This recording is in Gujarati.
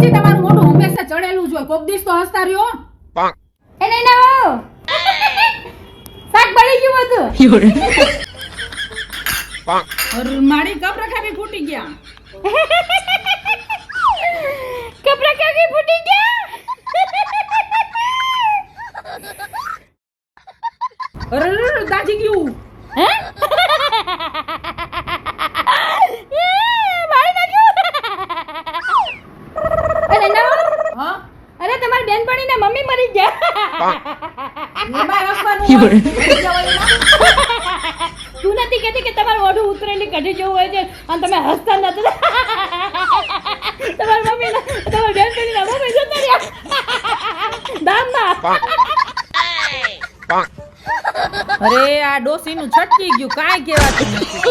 જોઈએ કોક દિવસ તો હસતા રહ્યો એ નહીં ના શાક બળી ગયું બધું. મારી કપરા ખાવી ફૂટી ગયા. કપડા કાકી ફૂટી ગયા? દાજી ગયું. હે એ, મારી નાખ્યું એ નહીં ના હો. હા અરે તમારી બેનપણી ને મમ્મી મરી ગયા. તું નથી કહેતી કે તમારું ઓઢું ઉતરેલી કઢી જવું હોય છે અને તમે હસતા નથી. તમારી મમ્મી તમારી બેનપણી ના મમ્મી જતા રહ્યા. દામમાં. અરે આ ડોસીનું છટકી ગયું. કાંઈ કહેવાતું નથી.